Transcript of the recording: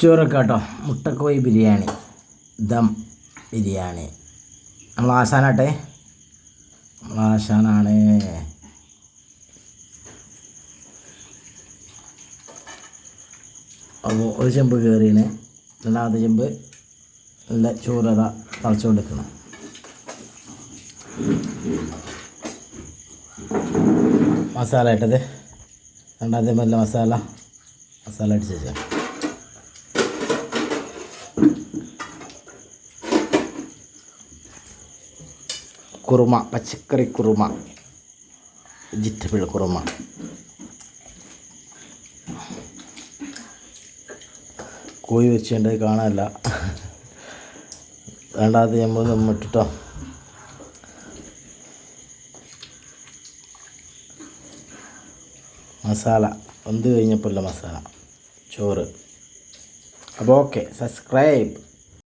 ചോറൊക്കെ കേട്ടോ മുട്ടക്കോയി ബിരിയാണി. ദം ബിരിയാണി. നമ്മൾ ആശാനാട്ടെ? നമ്മൾ ആശാനാണ്. അപ്പോൾ ഒരു ചെമ്പ് കയറിയാണ് രണ്ടാമത്തെ ചെമ്പ് നല്ല ചോററ തളച്ചുകൊണ്ടിരിക്കണം മസാല ഇട്ടത്. രണ്ടാമത്തെ നല്ല മസാല. മസാല അടിച്ച് വെച്ചാൽ കുറുമ പച്ചക്കറി കുറുമ വെജിറ്റബിൾ കുറുമ. കോഴി വെച്ചുകൊണ്ട് കാണാനല്ല. രണ്ടാമത്തെ നമ്മൾ നമ്മിട്ടിട്ടോ. മസാല വന്ന് കഴിഞ്ഞപ്പോഴല്ല മസാല ചോറ്. അപ്പോൾ ഓക്കെ സബ്സ്ക്രൈബ്.